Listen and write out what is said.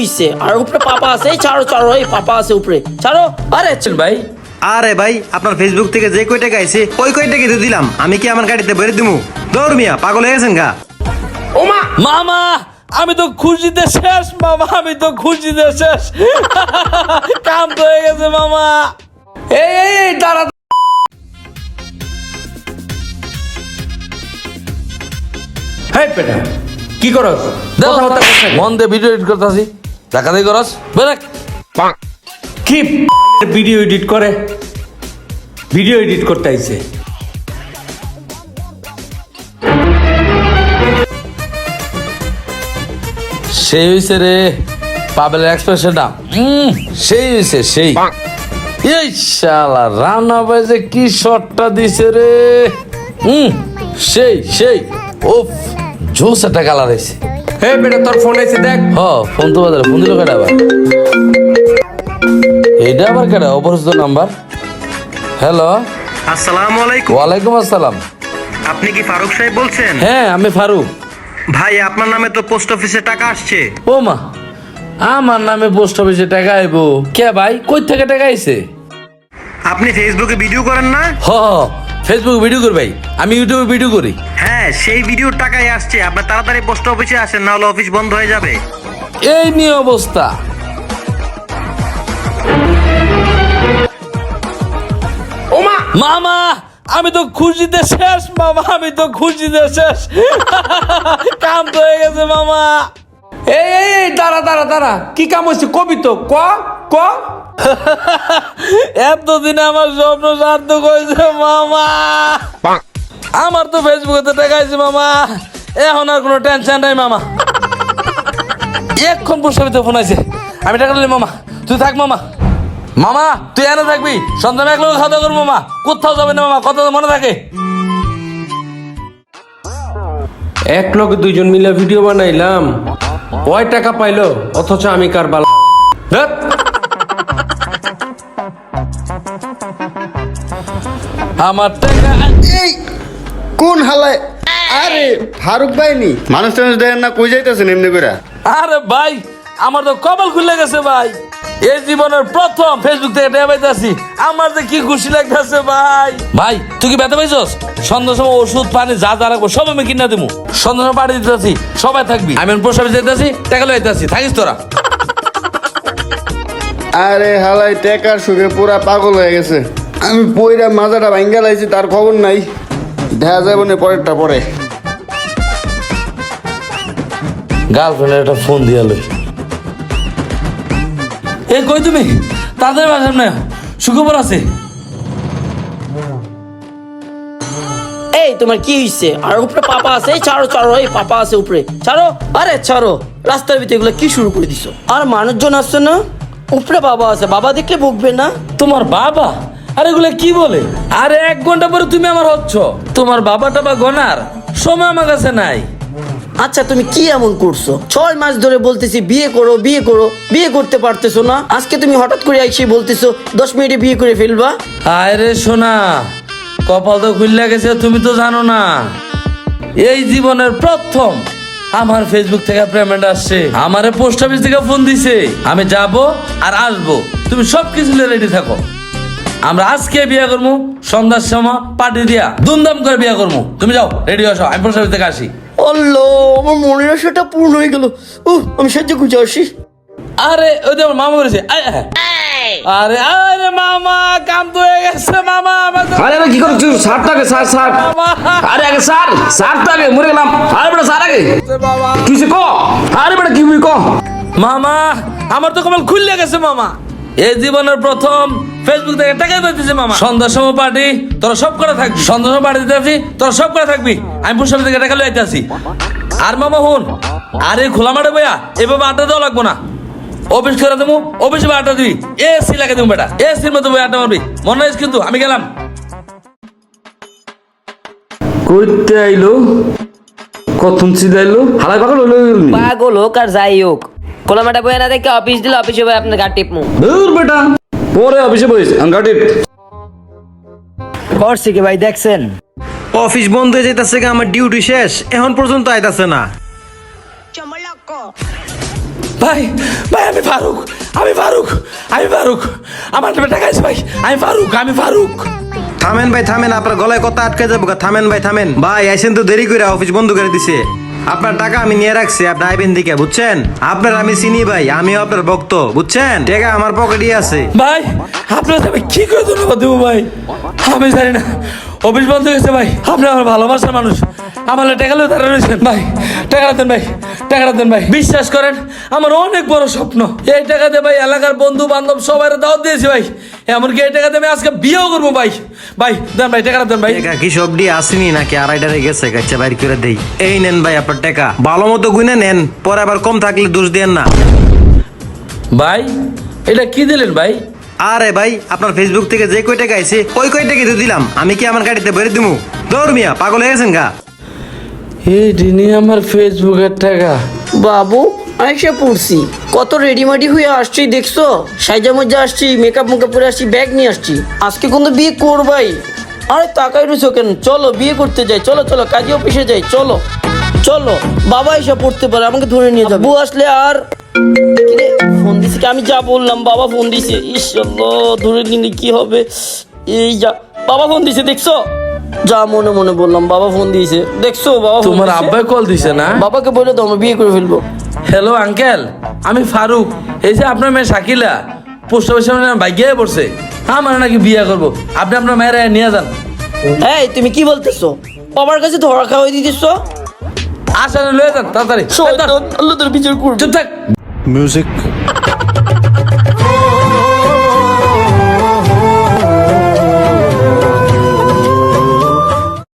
হইছে। আর উপরে পাপা আছে এই ছাড়ো ছাড়ো এই পাপা আছে উপরে। ছাড়ো। আরে আছেন ভাই। আরে ভাই আপনার ফেসবুক থেকে যে কয় টাকা আইছে ওই কয় টাকা দিলাম। আমি কি আমার গাড়িতে বেরে দিমু? দৌড় মিয়া পাগল হয়ে গেছেন গা। মামা আমি তো খুশিতে শেষ মামা আমি তো খুশিতে শেষ। কাম তো হয়ে গেছে মামা। এই এই এই দাঁড়া। পেটা কি করছ নাকি? মন দিয়ে ভিডিও এডিট করতেছি। দেখা দিয়ে করস বেরাক কি ভিডিও এডিট করে? ভিডিও এডিট করতে আইছে। সেই হয়েছে রে পাবেল এক্সপ্রেশনটা সেই হয়েছে সেই। এই শালা রান্না বাজে কি শটটা দিছে রে। হুম সেই সেই। ওফ জোস একটা কালার হয়েছে হে বেটা তোর ফোন আইছে দেখ। হ ফোন তো বাজারে ফোন দিল কেটা আবার? এইটা আবার কেটা অপরিচিত নাম্বার হ্যালো আসসালামু আলাইকুম ওয়ালাইকুম আসসালাম। আপনি কি ফারুক সাহেব বলছেন? হ্যাঁ আমি ফারুক। ভাই আপনার নামে তো পোস্ট অফিসে টাকা আসছে। ও মা আমার নামে পোস্ট অফিসে টাকা আইবো। কে ভাই? কই থেকে টাকা আইছে? আপনি ফেসবুকে ভিডিও করেন না? হ। ফেসবুক ভিডিও করি ভাই। আমি ইউটিউবে ভিডিও করি। হ্যাঁ সেই ভিডিওর টাকাই আসছে। আপনি তাড়াতাড়ি পোস্ট অফিসে আসেন না হলে অফিস বন্ধ হয়ে যাবে। এই নিয়ে অবস্থা। মামা আমি তো খুশিতে শেষ মামা আমি তো খুশিতে শেষ। কাম তো হয়ে গেছে মামা। এই এই এই দাঁড়া দাঁড়া দাঁড়া। কি কাম হচ্ছে কবি তো ক? ক? এতদিন আমার স্বপ্ন সার্থক হয়েছে মামা। আমার তো ফেসবুকে টাকা আছে মামা। এখন আর কোনো টেনশন নাই মামা। এক্ষণ প্রস্তাবিত ফোন আছে আমি টাকা নিলাম মামা। তুই থাক মামা। মামা তুই এনে থাকবি। সন্ধ্যা এক লোক খাওয়া করব মামা। কোথাও যাবে না মামা। কথা মনে থাকে। এক লোক দুইজন মিলে ভিডিও বানাইলাম। ওই টাকা পাইলো? অথচ আমি কার বাল আমার টাকা এই কোন হালায়? আরে ফারুক ভাই নি। মানুষ টানুষ দেখেন না কই যাইতেছেন এমনি করে আরে ভাই আমার তো কপাল খুলে গেছে ভাই। এই জীবনের প্রথম ফেসবুক থেকে টেয়া পাইতাছি আমার যে কি খুশি লাগতেছে ভাই। ভাই তুই কি ব্যথা পাইছস? সন্ধ্যার সময় ওষুধ পানি যা যা রাখব সব আমি কিনা দেবো সন্ধ্যার সময় পাঠিয়ে দিতেছি সবাই থাকবি। আমি প্রসাবে যেতেছি টাকা লইতেছি থাকিস তোরা। আরে হালাই টেকার সুখে পুরা পাগল হয়ে গেছে। আমি পইরা মাজাটা ভাঙ্গা লাইছি তার খবর নাই। দেখা যাবে না পরেরটা পরে। গার্লফ্রেন্ডের একটা ফোন দিয়া লই। এ কই তুমি? তাদের বাসার না সুখবর আছে? এই তোমার কি হইছে? আর উপরে পাপা আছে? ছাড়ো ছাড়ো এই পাপা আছে উপরে। ছাড়ো? আরে ছাড়ো। রাস্তার ভিতরে এগুলো কি শুরু করে দিছো? আর মানুষজন আসছে না? উপরে বাবা আছে। বাবা দেখলে বকবে না? তোমার বাবা? আরে এগুলো কি বলে? আরে এক ঘণ্টা পরে তুমি আমার হচ্ছ। তোমার বাবা টাবা গনার সময় আমার কাছে নাই। আচ্ছা তুমি কি এমন করছ? ছয় মাস ধরে বলতেছি বিয়ে করো বিয়ে করো বিয়ে করতে পারতেছো না। আজকে তুমি হঠাৎ করে আইসি বলতেছো দশ মিনিটে বিয়ে করে ফেলবা। আরে সোনা কপাল তো খুললে গেছে তুমি তো জানো না। এই জীবনের প্রথম আমার ফেসবুক থেকে পেমেন্ট আসছে। আমারে পোস্ট অফিস থেকে ফোন দিছে। আমি যাব আর আসব। তুমি সব কিছু রেডি থাকো। আমরা আজকে বিয়ে করব সন্ধ্যার সময় পার্টি দিয়া। দুমদাম করে বিয়ে করব তুমি যাও রেডি আসো আমি অফিস থেকে আসি। অল্লো আমার মনের আশাটা পূর্ণ হয়ে গেল। ও আমি সাহায্য খুঁজে আসি। আরে ওই যে আমার মামা বলেছে। আরে আরে মামা কাম তো হয়ে গেছে মামা আমার আরে আরে কি করছিস? স্যার তো আগে স্যার স্যার মামা। আরে আগে স্যার স্যার তো আগে মরে গেলাম। আরে বেটা স্যার আগে। বাবা। কিছু ক? আরে বেটা কি ক? মামা আমার তো কপাল খুললে গেছে মামা। এই জীবনের প্রথম ফেসবুক থেকে টাকা পেতেছে মামা। সন্ধ্যার সময় পার্টি তোরা সব করে থাকবি। সন্ধ্যার সময় পার্টি দিতে আসি তোরা সব করে থাকবি। আমি পুরসভা থেকে টাকা লইতে আসি। আর মামা হুন আরে খোলা মাঠে বইয়া এভাবে আড্ডা দেওয়া লাগবো না। অফিস করে দেবো অফিসে আড্ডা দিবি। এসি লাগে দেবো বেটা এসির বই আড্ডা মারবি। মনে হয় কিন্তু আমি গেলাম। কইতে আইলো কতন আইলো হালাই পাগল হইল পাগল হোক আর যাই হোক। কোলামাটা বই না দেখে অফিস দিলে অফিসে বই আপনার গাড়ি টিপমু। দূর বেটা। পরে অফিসে বইস আনগাটির করছি কি ভাই দেখছেন? অফিস বন্ধ হয়ে যেতেছে গা, আমার ডিউটি শেষ এখন পর্যন্ত আইতাছে না। ভাই ভাই আমি ফারুক আমি ফারুক আমি ফারুক। আমার নামে টাকা আছে ভাই আমি ফারুক আমি ফারুক। থামেন ভাই থামেন আপনার গলায় কথা আটকে যাব থামেন ভাই থামেন। ভাই আইসেন তো দেরি করে অফিস বন্ধ করে দিছে। আপনার টাকা আমি নিয়ে রাখছি আপনি আইবেন দিকে বুঝছেন? আপনার আমি চিনি ভাই আমিও আপনার ভক্ত বুঝছেন? টাকা আমার পকেটে আছে। ভাই আপনার আমি কি করে ধন্যবাদ দেবো ভাই? আমি জানি না। অফিস বন্ধ হয়েছে ভাই। আপনি আমার ভালোবাসার মানুষ। আমার টাকা লেও তারা রয়েছেন। ভাই টাকাটা দেন ভাই টাকাটা দেন ভাই। বিশ্বাস করেন আমার অনেক বড় স্বপ্ন। এই টাকা দিয়ে ভাই এলাকার বন্ধু বান্ধব সবাই দাওয়াত দিয়েছি ভাই। এমনকি এই টাকা দিয়ে আমি আজকে বিয়েও করব ভাই। ভাই দেন ভাই টাকাটা দেন ভাই। টাকা কি সব দিয়ে আসেনি নাকি? আড়াইটারে গেছে গাচ্চা বাইর করে দেই। এই নেন ভাই আপনার টাকা। ভালো মতো গুনে নেন পরে আবার কম থাকলে দোষ দেন না। ভাই এটা কি দিলেন ভাই? আরে ভাই আপনার ফেসবুক থেকে যে কয় টাকা আইছে ওই কয় টাকা তো দিলাম। আমি কি আমার গাড়িতে বেরে দিমু? দৌড় মিয়া পাগল হয়ে গেছেন গা। এই দিনই আমার ফেসবুকের টাকা। বাবু আইসা পড়ছি। কত রেডিমেডি হয়ে আসছি দেখছ? সাইজা মজা আসছি মেকআপ মেকআপ করে আসছি ব্যাগ নিয়ে আসছি। আজকে কিন্তু বিয়ে করবাই। আরে তাকাই রয়েছো কেন? চলো বিয়ে করতে যাই। চলো চলো কাজী অফিসে যাই। চলো। চলো বাবা এসে পড়তে পারে আমাকে ধরে নিয়ে যাবে। বউ আসলে আর ফোন দিছে কি? আমি যা বললাম বাবা ফোন দিছে। আল্লাহ, ধরে নিলে কি হবে? এই যা বাবা ফোন দিছে দেখছ? যা মনে মনে বললাম বাবা ফোন দিয়েছে দেখছ বাবা তোমার আব্বাই কল দিছে না? বাবাকে বলে তো আমরা বিয়ে করে ফেলব। হ্যালো আঙ্কেল আমি ফারুক। এই যে আপনার মেয়ে শাকিলা পোস্ট অফিসে বাইক গিয়ে পড়ছে। আমার নাকি বিয়ে করব। আপনি আপনার মেয়েরা নিয়ে যান। এই তুমি কি বলতেছো? বাবার কাছে ধরা খাওয়াই দিতেছ? আসেন লয়ে যান তাড়াতাড়ি। আল্লাহ তোর বিচার করবে। চুপ থাক। Music.